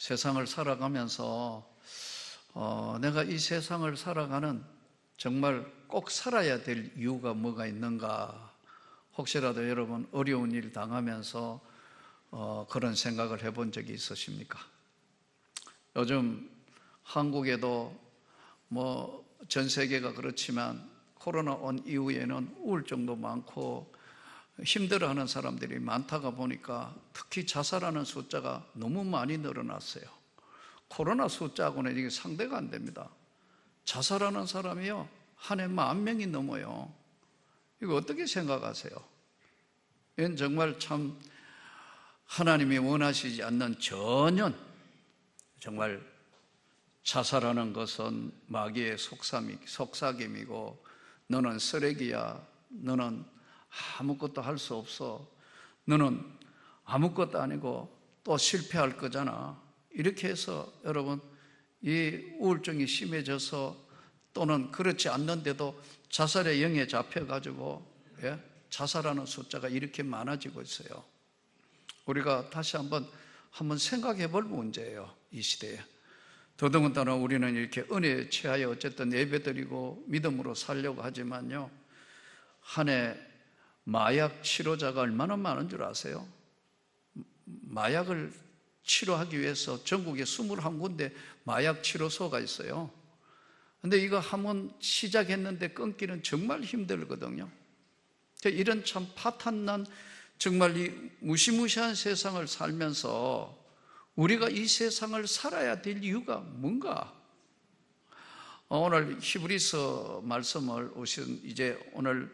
세상을 살아가면서 어, 내가 이 세상을 살아가는 정말 꼭 살아야 될 이유가 뭐가 있는가? 혹시라도 여러분 어려운 일 당하면서 어, 그런 생각을 해본 적이 있으십니까? 요즘 한국에도 뭐 전 세계가 그렇지만 코로나 온 이후에는 우울증도 많고 힘들어하는 사람들이 많다가 보니까 특히 자살하는 숫자가 너무 많이 늘어났어요. 코로나 숫자하고는 이게 상대가 안 됩니다. 자살하는 사람이요 한 해만 명이 넘어요. 이거 어떻게 생각하세요? 이건 정말 참 하나님이 원하시지 않는 전혀 정말 자살하는 것은 마귀의 속삭임이고 너는 쓰레기야. 너는 아무것도 할 수 없어. 너는 아무것도 아니고 또 실패할 거잖아. 이렇게 해서 여러분 이 우울증이 심해져서 또는 그렇지 않는데도 자살의 영에 잡혀가지고 예? 자살하는 숫자가 이렇게 많아지고 있어요. 우리가 다시 한번 한번 생각해 볼 문제예요. 이 시대에. 더더군다나 우리는 이렇게 은혜에 취하여 어쨌든 예배드리고 믿음으로 살려고 하지만요. 한 해 마약 치료자가 얼마나 많은 줄 아세요? 마약을 치료하기 위해서 전국에 21군데 마약 치료소가 있어요. 근데 이거 한번 시작했는데 끊기는 정말 힘들거든요. 이런 참 파탄난 정말 이 무시무시한 세상을 살면서 우리가 이 세상을 살아야 될 이유가 뭔가? 어, 오늘 히브리서 말씀을 오신 이제 오늘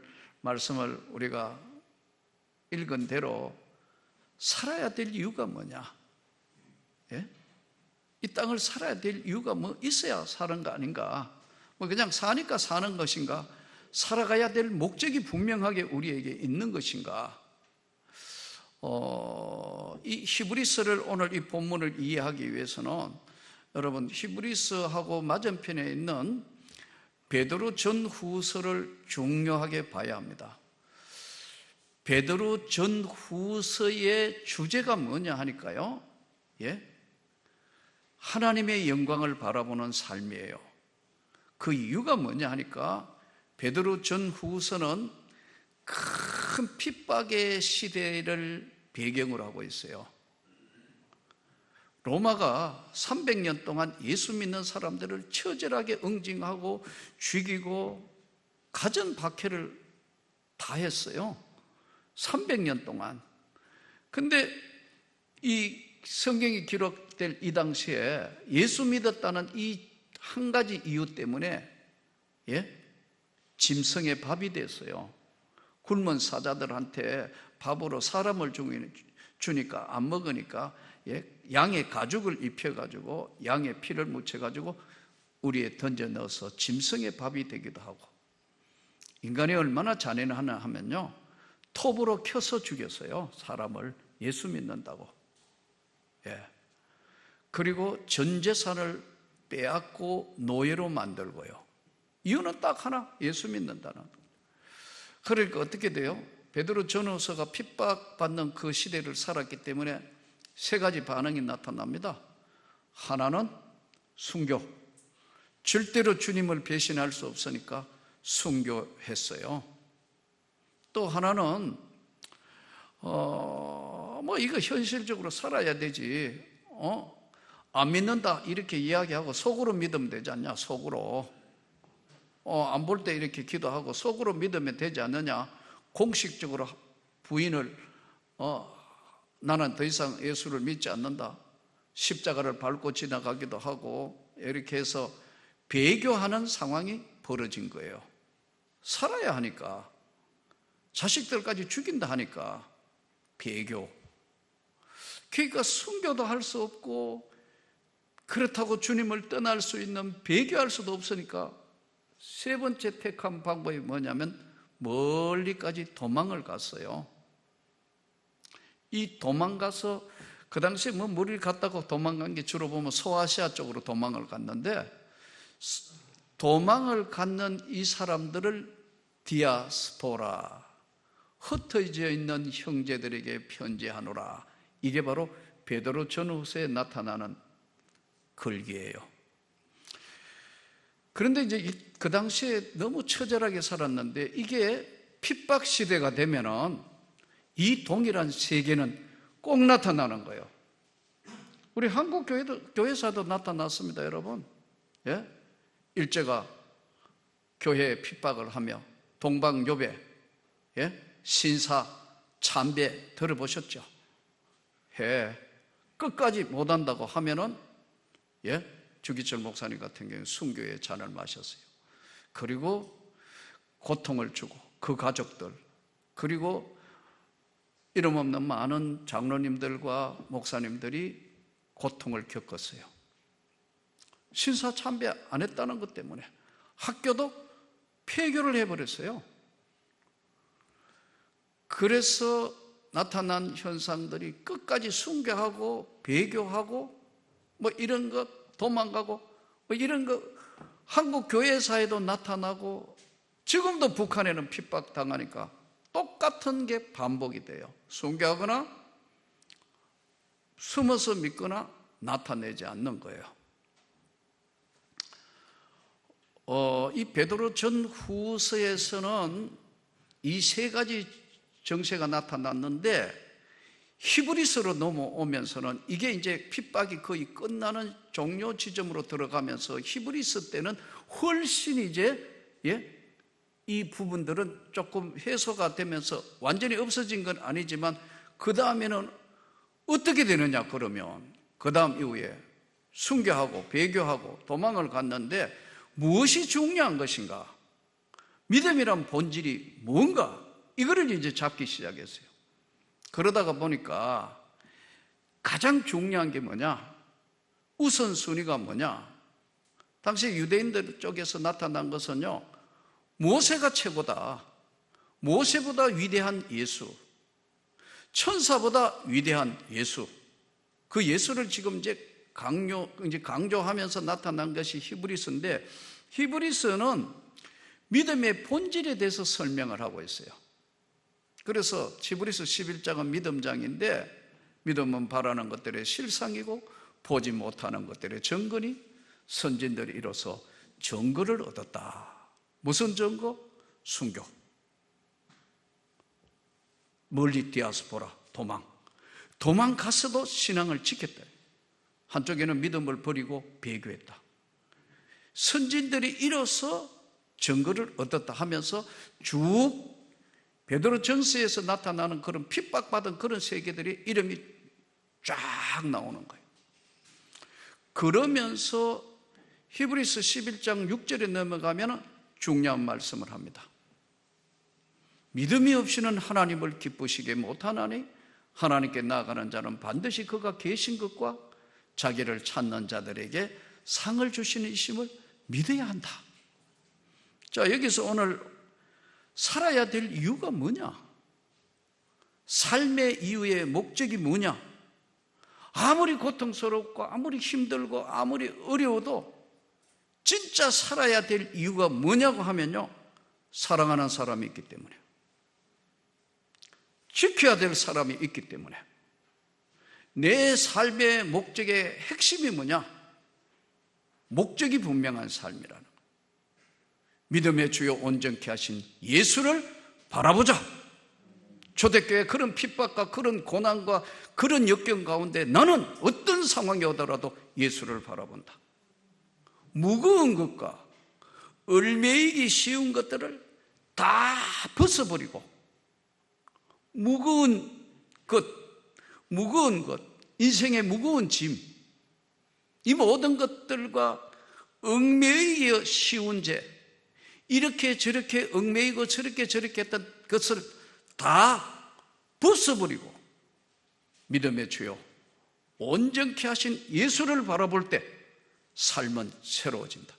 말씀을 우리가 읽은 대로 살아야 될 이유가 뭐냐? 예? 이 땅을 살아야 될 이유가 뭐 있어야 사는 거 아닌가? 뭐 그냥 사니까 사는 것인가? 살아가야 될 목적이 분명하게 우리에게 있는 것인가? 어, 이 히브리서를 오늘 이 본문을 이해하기 위해서는 여러분 히브리서하고 맞은편에 있는 베드로 전후서를 중요하게 봐야 합니다. 베드로 전후서의 주제가 뭐냐 하니까요. 예? 하나님의 영광을 바라보는 삶이에요. 그 이유가 뭐냐 하니까 베드로 전후서는 큰 핍박의 시대를 배경으로 하고 있어요. 로마가 300년 동안 예수 믿는 사람들을 처절하게 응징하고 죽이고 가전 박해를 다 했어요. 300년 동안. 근데 이 성경이 기록될 이 당시에 예수 믿었다는 이 한 가지 이유 때문에 예? 짐승의 밥이 됐어요. 굶은 사자들한테 밥으로 사람을 주니까 안 먹으니까 예, 양의 가죽을 입혀가지고 양의 피를 묻혀가지고 우리에 던져 넣어서 짐승의 밥이 되기도 하고. 인간이 얼마나 잔인하나 하면요. 톱으로 켜서 죽였어요. 사람을 예수 믿는다고. 예. 그리고 전 재산을 빼앗고 노예로 만들고요. 이유는 딱 하나. 예수 믿는다는. 그러니까 어떻게 돼요? 베드로 전후서가 핍박받는 그 시대를 살았기 때문에 세 가지 반응이 나타납니다. 하나는 순교. 절대로 주님을 배신할 수 없으니까 순교했어요. 또 하나는 어, 뭐 이거 현실적으로 살아야 되지. 어? 안 믿는다 이렇게 이야기하고 속으로 믿으면 되지 않냐? 속으로. 어, 안 볼 때 이렇게 기도하고 속으로 믿으면 되지 않느냐? 공식적으로 부인을 어, 나는 더 이상 예수를 믿지 않는다. 십자가를 밟고 지나가기도 하고 이렇게 해서 배교하는 상황이 벌어진 거예요. 살아야 하니까 자식들까지 죽인다 하니까 배교. 그러니까 순교도 할 수 없고 그렇다고 주님을 떠날 수 있는 배교할 수도 없으니까 세 번째 택한 방법이 뭐냐면 멀리까지 도망을 갔어요. 이 도망가서 그 당시에 뭐 머리를 갔다고 도망간 게 주로 보면 소아시아 쪽으로 도망을 갔는데 도망을 갔는 이 사람들을 디아스포라 흩어져 있는 형제들에게 편지하노라 이게 바로 베드로 전후서에 나타나는 걸기예요. 그런데 이제 이- 그 당시에 너무 처절하게 살았는데 이게 핍박 시대가 되면은 이 동일한 세계는 꼭 나타나는 거예요. 우리 한국 교회도 교회사도 나타났습니다, 여러분. 예? 일제가 교회에 핍박을 하며 동방요배, 예? 신사, 참배 들어보셨죠? 해 끝까지 못한다고 하면은 예? 주기철 목사님 같은 경우 순교의 잔을 마셨어요. 그리고 고통을 주고 그 가족들 그리고 이름 없는 많은 장로님들과 목사님들이 고통을 겪었어요. 신사 참배 안 했다는 것 때문에 학교도 폐교를 해버렸어요. 그래서 나타난 현상들이 끝까지 순교하고 배교하고 뭐 이런 것 도망가고 뭐 이런 거 한국 교회사에도 나타나고 지금도 북한에는 핍박 당하니까 똑같은 게 반복이 돼요. 순교하거나 숨어서 믿거나 나타내지 않는 거예요. 어, 이 베드로 전 후서에서는 이 세 가지 정세가 나타났는데 히브리서로 넘어오면서는 이게 이제 핍박이 거의 끝나는 종료 지점으로 들어가면서 히브리서 때는 훨씬 이제 예? 이 부분들은 조금 해소가 되면서 완전히 없어진 건 아니지만 그 다음에는 어떻게 되느냐 그러면 그 다음 이후에 순교하고 배교하고 도망을 갔는데 무엇이 중요한 것인가? 믿음이란 본질이 뭔가? 이거를 이제 잡기 시작했어요. 그러다가 보니까 가장 중요한 게 뭐냐? 우선순위가 뭐냐? 당시 유대인들 쪽에서 나타난 것은요, 모세가 최고다. 모세보다 위대한 예수. 천사보다 위대한 예수. 그 예수를 지금 이제 강요, 이제 강조하면서 나타난 것이 히브리스인데, 히브리스는 믿음의 본질에 대해서 설명을 하고 있어요. 그래서 히브리스 11장은 믿음장인데, 믿음은 바라는 것들의 실상이고, 보지 못하는 것들의 증거니, 선진들이 이로써 증거를 얻었다. 무슨 증거? 순교. 멀리 디아스포라, 도망. 도망가서도 신앙을 지켰다. 한쪽에는 믿음을 버리고 배교했다. 선진들이 이로써 증거를 얻었다 하면서 쭉 베드로 전서에서 나타나는 그런 핍박받은 그런 세계들이 이름이 쫙 나오는 거예요. 그러면서 히브리스 11장 6절에 넘어가면 중요한 말씀을 합니다. 믿음이 없이는 하나님을 기쁘시게 못하나니 하나님께 나아가는 자는 반드시 그가 계신 것과 자기를 찾는 자들에게 상을 주시는 이심을 믿어야 한다. 자, 여기서 오늘 살아야 될 이유가 뭐냐? 삶의 이유의 목적이 뭐냐? 아무리 고통스럽고 아무리 힘들고 아무리 어려워도 진짜 살아야 될 이유가 뭐냐고 하면요. 사랑하는 사람이 있기 때문에. 지켜야 될 사람이 있기 때문에. 내 삶의 목적의 핵심이 뭐냐? 목적이 분명한 삶이라는 거. 믿음의 주요 온전케 하신 예수를 바라보자. 초대교회 그런 핍박과 그런 고난과 그런 역경 가운데 나는 어떤 상황이 오더라도 예수를 바라본다. 무거운 것과 얼매이기 쉬운 것들을 다 벗어버리고 무거운 것, 무거운 것, 인생의 무거운 짐, 이 모든 것들과 얽매이기 쉬운 죄, 이렇게 저렇게 얽매이고 저렇게 저렇게 했던 것을 다 벗어버리고 믿음의 주요 온전케 하신 예수를 바라볼 때 삶은 새로워진다.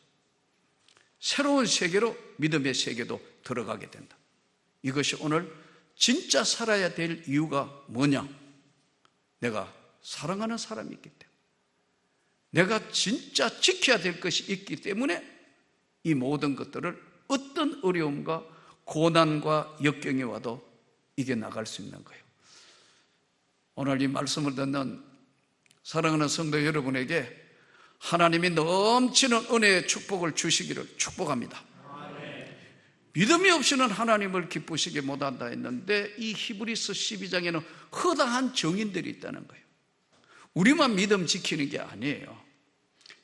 새로운 세계로 믿음의 세계도 들어가게 된다. 이것이 오늘 진짜 살아야 될 이유가 뭐냐? 내가 사랑하는 사람이 있기 때문에. 내가 진짜 지켜야 될 것이 있기 때문에 이 모든 것들을 어떤 어려움과 고난과 역경이 와도 이겨나갈 수 있는 거예요. 오늘 이 말씀을 듣는 사랑하는 성도 여러분에게 하나님이 넘치는 은혜의 축복을 주시기를 축복합니다. 믿음이 없이는 하나님을 기쁘시게 못한다 했는데 이 히브리스 12장에는 허다한 정인들이 있다는 거예요. 우리만 믿음 지키는 게 아니에요.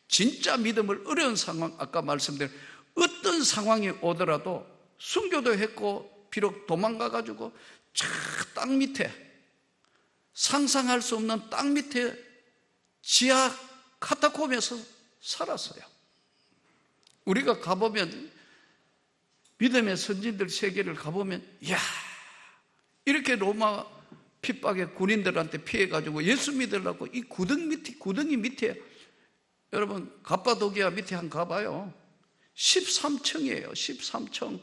진짜 믿음을 어려운 상황, 아까 말씀드린 어떤 상황이 오더라도 순교도 했고 비록 도망가 가지고 저땅 밑에 상상할 수 없는 땅 밑에 지하 카타콤에서 살았어요. 우리가 가보면 믿음의 선진들 세계를 가보면 야 이렇게 로마 핍박의 군인들한테 피해가지고 예수 믿으려고 이 구덩이 밑에 구덩이 밑에 여러분 갑바도기아 밑에 한 가봐요. 13층이에요 13층.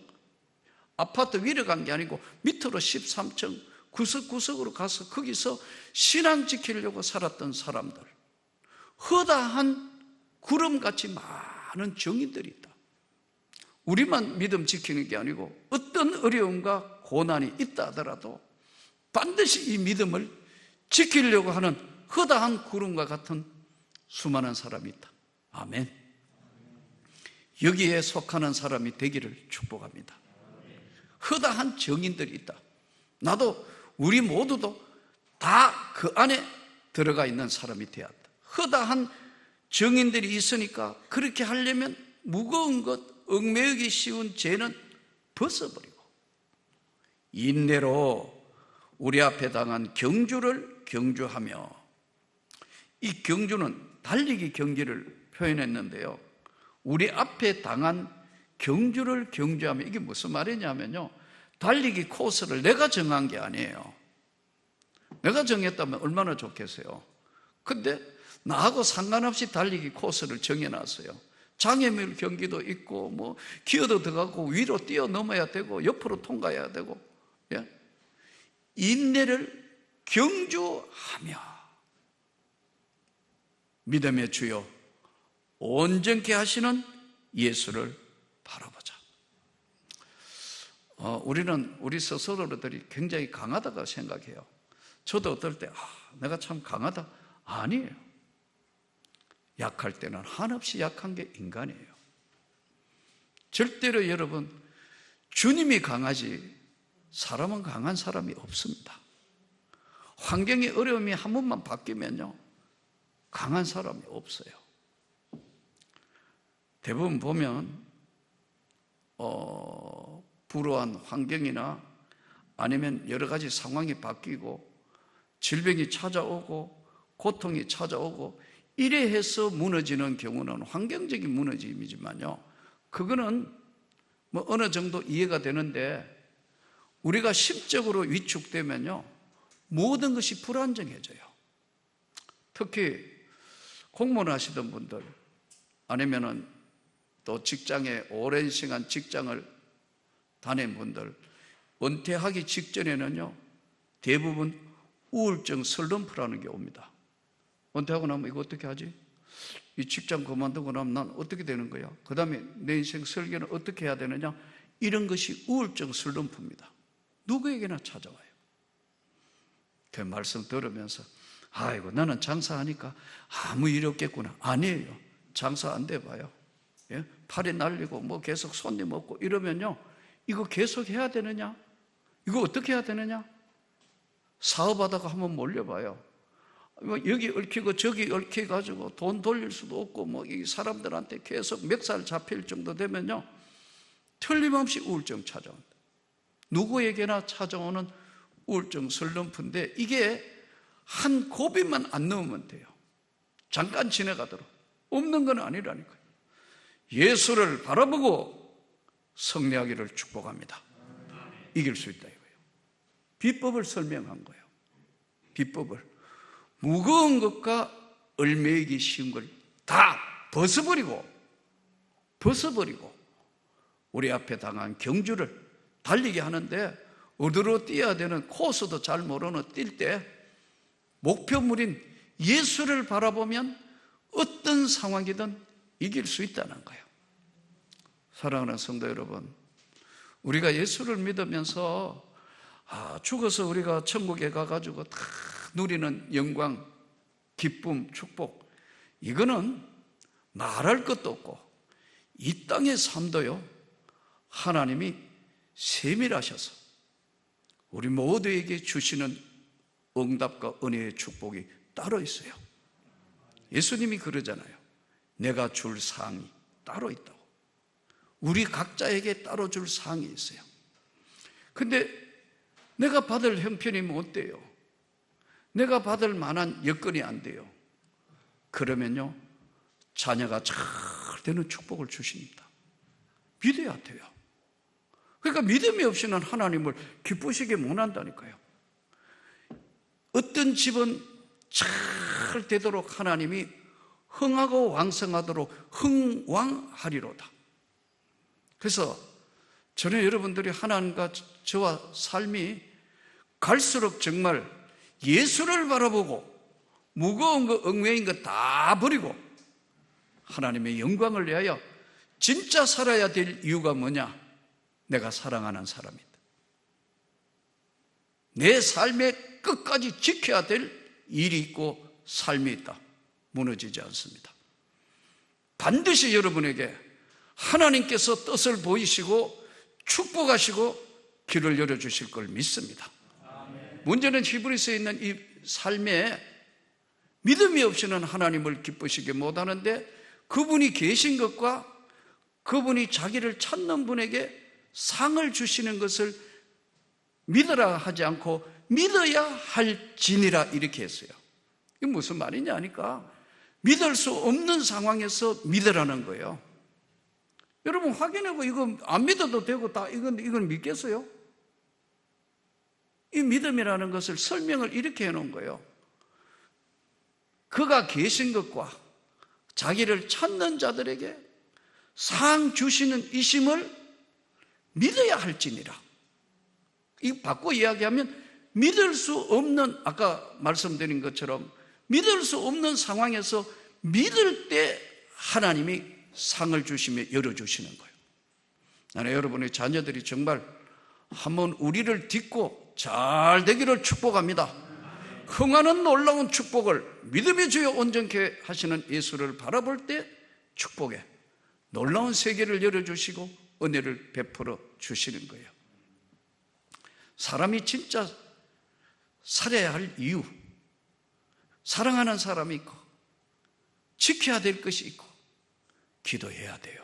아파트 위로 간 게 아니고 밑으로 13층 구석구석으로 가서 거기서 신앙 지키려고 살았던 사람들 허다한 구름같이 많은 정인들이 있다 우리만 믿음 지키는 게 아니고 어떤 어려움과 고난이 있다 하더라도 반드시 이 믿음을 지키려고 하는 허다한 구름과 같은 수많은 사람이 있다. 아멘. 여기에 속하는 사람이 되기를 축복합니다. 허다한 정인들이 있다. 나도 우리 모두도 다 그 안에 들어가 있는 사람이 되었다. 허다한 정인들이 있으니까 그렇게 하려면 무거운 것, 얽매이기 쉬운 죄는 벗어버리고 인내로 우리 앞에 당한 경주를 경주하며 이 경주는 달리기 경기를 표현했는데요. 우리 앞에 당한 경주를 경주하며 이게 무슨 말이냐면요. 달리기 코스를 내가 정한 게 아니에요. 내가 정했다면 얼마나 좋겠어요. 근데 나하고 상관없이 달리기 코스를 정해놨어요. 장애물 경기도 있고 뭐 기어도 들어가고 위로 뛰어넘어야 되고 옆으로 통과해야 되고 예? 인내를 경주하며 믿음의 주요 온전케 하시는 예수를 바라보자. 어, 우리는 우리 스스로들이 굉장히 강하다고 생각해요. 저도 어떨 때 아, 내가 참 강하다 아니에요. 약할 때는 한없이 약한 게 인간이에요. 절대로 여러분, 주님이 강하지 사람은 강한 사람이 없습니다. 환경의 어려움이 한 번만 바뀌면요, 강한 사람이 없어요. 대부분 보면, 어, 불우한 환경이나 아니면 여러 가지 상황이 바뀌고 질병이 찾아오고 고통이 찾아오고 이래 해서 무너지는 경우는 환경적인 무너짐이지만요. 그거는 뭐 어느 정도 이해가 되는데 우리가 심적으로 위축되면요. 모든 것이 불안정해져요. 특히 공무원 하시던 분들 아니면은 또 직장에 오랜 시간 직장을 다닌 분들 은퇴하기 직전에는요. 대부분 우울증 슬럼프라는 게 옵니다. 은퇴하고 나면 이거 어떻게 하지? 이 직장 그만두고 나면 난 어떻게 되는 거야? 그 다음에 내 인생 설계는 어떻게 해야 되느냐? 이런 것이 우울증 슬럼프입니다. 누구에게나 찾아와요. 그 말씀 들으면서 아이고 나는 장사하니까 아무 일 없겠구나. 아니에요. 장사 안 돼 봐요. 예? 팔이 날리고 뭐 계속 손님 없고 이러면요. 이거 계속 해야 되느냐? 이거 어떻게 해야 되느냐? 사업하다가 한번 몰려봐요. 뭐 여기 얽히고 저기 얽혀가지고 돈 돌릴 수도 없고 뭐 이 사람들한테 계속 멱살 잡힐 정도 되면요. 틀림없이 우울증 찾아온다. 누구에게나 찾아오는 우울증 슬럼프인데 이게 한 고비만 안 넣으면 돼요. 잠깐 지나가도록. 없는 건 아니라니까요. 예수를 바라보고 승리하기를 축복합니다. 이길 수 있다 이거예요. 비법을 설명한 거예요. 비법을. 무거운 것과 얼매이기 쉬운 걸 다 벗어버리고, 벗어버리고, 우리 앞에 당한 경주를 달리게 하는데, 어디로 뛰어야 되는 코스도 잘 모르는 뛸 때, 목표물인 예수를 바라보면 어떤 상황이든 이길 수 있다는 거예요. 사랑하는 성도 여러분, 우리가 예수를 믿으면서 아, 죽어서 우리가 천국에 가가지고 다 누리는 영광, 기쁨, 축복. 이거는 말할 것도 없고 이 땅의 삶도요 하나님이 세밀하셔서 우리 모두에게 주시는 응답과 은혜의 축복이 따로 있어요. 예수님이 그러잖아요. 내가 줄 상이 따로 있다고. 우리 각자에게 따로 줄 상이 있어요. 근데 내가 받을 형편이 못 돼요. 내가 받을 만한 여건이 안 돼요. 그러면요, 자녀가 잘 되는 축복을 주십니다. 믿어야 돼요. 그러니까 믿음이 없이는 하나님을 기쁘시게 못 한다니까요. 어떤 집은 잘 되도록 하나님이 흥하고 왕성하도록 흥왕하리로다. 그래서 저는 여러분들이 하나님과 저와 삶이 갈수록 정말 예수를 바라보고 무거운 거, 엉매인 거 다 버리고 하나님의 영광을 위하여 진짜 살아야 될 이유가 뭐냐? 내가 사랑하는 사람이다. 내 삶의 끝까지 지켜야 될 일이 있고 삶이 있다. 무너지지 않습니다. 반드시 여러분에게 하나님께서 뜻을 보이시고 축복하시고 길을 열어주실 걸 믿습니다. 문제는 히브리서에 있는 이 삶에 믿음이 없이는 하나님을 기쁘시게 못하는데 그분이 계신 것과 그분이 자기를 찾는 분에게 상을 주시는 것을 믿으라 하지 않고 믿어야 할지니라 이렇게 했어요. 이게 무슨 말이냐 하니까 믿을 수 없는 상황에서 믿으라는 거예요. 여러분 확인하고 이거 안 믿어도 되고 다 이건 이건 믿겠어요? 이 믿음이라는 것을 설명을 이렇게 해놓은 거예요. 그가 계신 것과 자기를 찾는 자들에게 상 주시는 이심을 믿어야 할지니라. 이 바꿔 이야기하면 믿을 수 없는 아까 말씀드린 것처럼 믿을 수 없는 상황에서 믿을 때 하나님이 상을 주시며 열어 주시는 거예요. 나는 여러분의 자녀들이 정말 한번 우리를 딛고 잘 되기를 축복합니다. 흥하는 놀라운 축복을 믿음의 주여 온전케 하시는 예수를 바라볼 때 축복에 놀라운 세계를 열어주시고 은혜를 베풀어 주시는 거예요. 사람이 진짜 살아야 할 이유, 사랑하는 사람이 있고, 지켜야 될 것이 있고, 기도해야 돼요.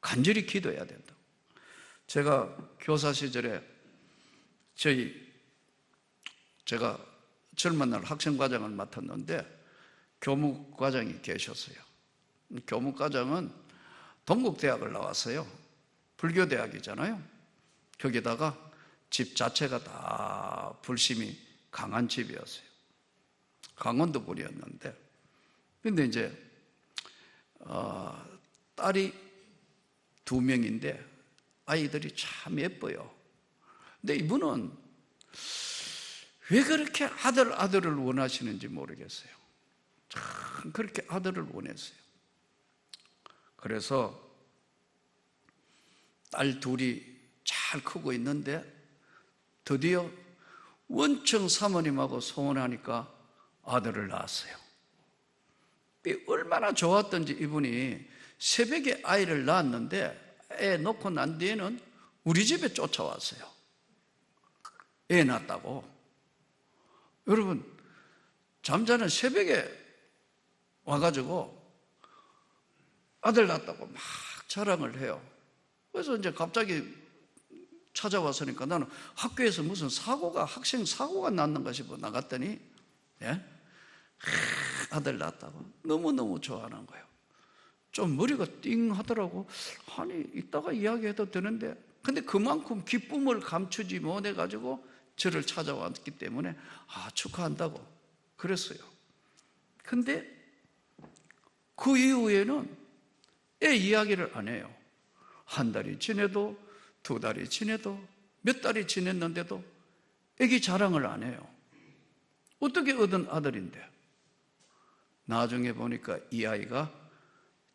간절히 기도해야 된다. 제가 교사 시절에 저희 제가 젊은 날 학생과장을 맡았는데 교무과장이 계셨어요. 교무과장은 동국대학을 나왔어요. 불교대학이잖아요. 거기다가 집 자체가 다 불심이 강한 집이었어요. 강원도 분이었는데. 근데 이제, 어, 딸이 두 명인데 아이들이 참 예뻐요. 근데 이분은 왜 그렇게 아들, 아들을 원하시는지 모르겠어요. 참 그렇게 아들을 원했어요. 그래서 딸 둘이 잘 크고 있는데 드디어 원청 사모님하고 소원하니까 아들을 낳았어요. 얼마나 좋았던지 이분이 새벽에 아이를 낳았는데 애 놓고 난 뒤에는 우리 집에 쫓아왔어요. 애 낳았다고. 여러분, 잠자는 새벽에 와가지고 아들 낳았다고 막 자랑을 해요. 그래서 이제 갑자기 찾아왔으니까 나는 학교에서 무슨 사고가, 학생 사고가 났는가 싶어 나갔더니, 예? 아들 낳았다고. 너무너무 좋아하는 거예요. 좀 머리가 띵 하더라고. 아니, 이따가 이야기해도 되는데. 근데 그만큼 기쁨을 감추지 못해가지고 저를 찾아왔기 때문에, 아, 축하한다고. 그랬어요. 근데 그 이후에는 애 이야기를 안 해요. 한 달이 지내도, 두 달이 지내도, 몇 달이 지냈는데도 애기 자랑을 안 해요. 어떻게 얻은 아들인데? 나중에 보니까 이 아이가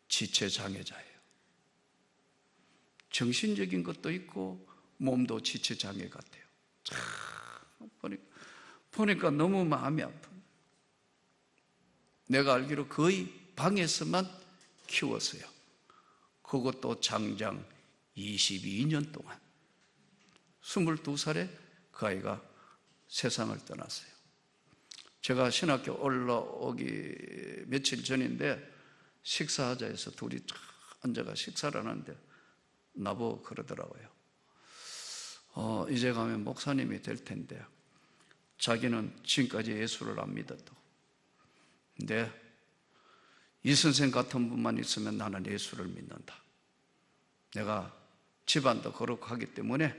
지체장애자예요. 정신적인 것도 있고 몸도 지체장애 같아요. 참 보니까, 보니까 너무 마음이 아픈. 내가 알기로 거의 방에서만 키웠어요. 그것도 장장 22년 동안. 22살에 그 아이가 세상을 떠났어요. 제가 신학교 올라오기 며칠 전인데 식사하자 해서 둘이 쫙 앉아가 식사를 하는데 나보고 그러더라고요. 어, 이제 가면 목사님이 될 텐데 자기는 지금까지 예수를 안 믿었다고. 근데 이 선생 같은 분만 있으면 나는 예수를 믿는다. 내가 집안도 거룩하기 때문에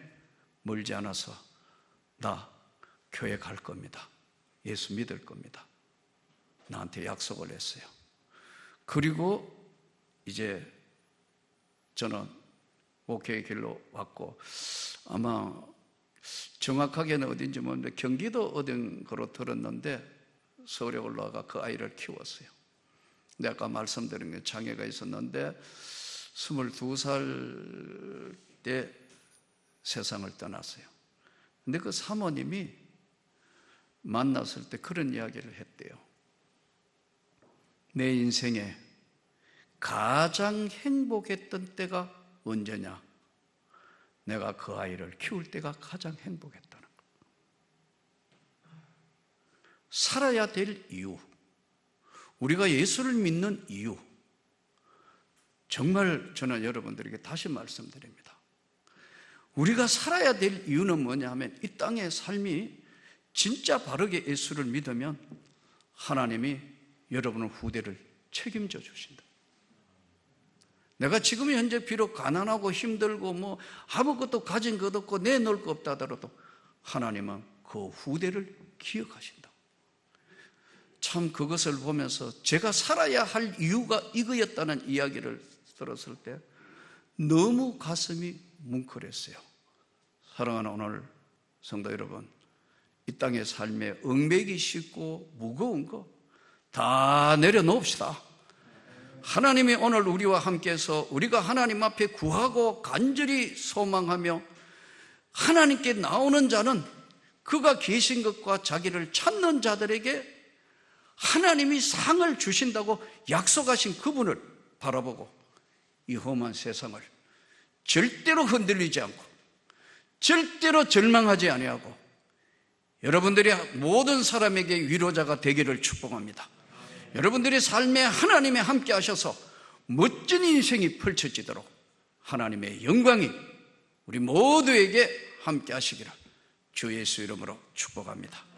멀지 않아서 나 교회 갈 겁니다. 예수 믿을 겁니다. 나한테 약속을 했어요. 그리고 이제 저는 목회의 길로 왔고 아마 정확하게는 어딘지 모르는데 경기도 어딘 거로 들었는데 서울에 올라가 그 아이를 키웠어요. 근데 아까 말씀드린 게 장애가 있었는데 22살 때 세상을 떠났어요. 근데 그 사모님이 만났을 때 그런 이야기를 했대요. 내 인생에 가장 행복했던 때가 언제냐? 내가 그 아이를 키울 때가 가장 행복했다는 거. 살아야 될 이유. 우리가 예수를 믿는 이유. 정말 저는 여러분들에게 다시 말씀드립니다. 우리가 살아야 될 이유는 뭐냐 하면 이 땅의 삶이 진짜 바르게 예수를 믿으면 하나님이 여러분의 후대를 책임져 주신다. 내가 지금 현재 비록 가난하고 힘들고 뭐 아무것도 가진 것 없고 내놓을 것 없다 하더라도 하나님은 그 후대를 기억하신다. 참 그것을 보면서 제가 살아야 할 이유가 이거였다는 이야기를 들었을 때 너무 가슴이 뭉클했어요. 사랑하는 오늘 성도 여러분, 이 땅의 삶에 얽매기 쉽고 무거운 거 다 내려놓읍시다. 하나님이 오늘 우리와 함께해서 우리가 하나님 앞에 구하고 간절히 소망하며 하나님께 나오는 자는 그가 계신 것과 자기를 찾는 자들에게 하나님이 상을 주신다고 약속하신 그분을 바라보고 이 험한 세상을 절대로 흔들리지 않고 절대로 절망하지 아니하고 여러분들이 모든 사람에게 위로자가 되기를 축복합니다. 여러분들의 삶에 하나님이 함께 하셔서 멋진 인생이 펼쳐지도록 하나님의 영광이 우리 모두에게 함께 하시기를 주 예수 이름으로 축복합니다.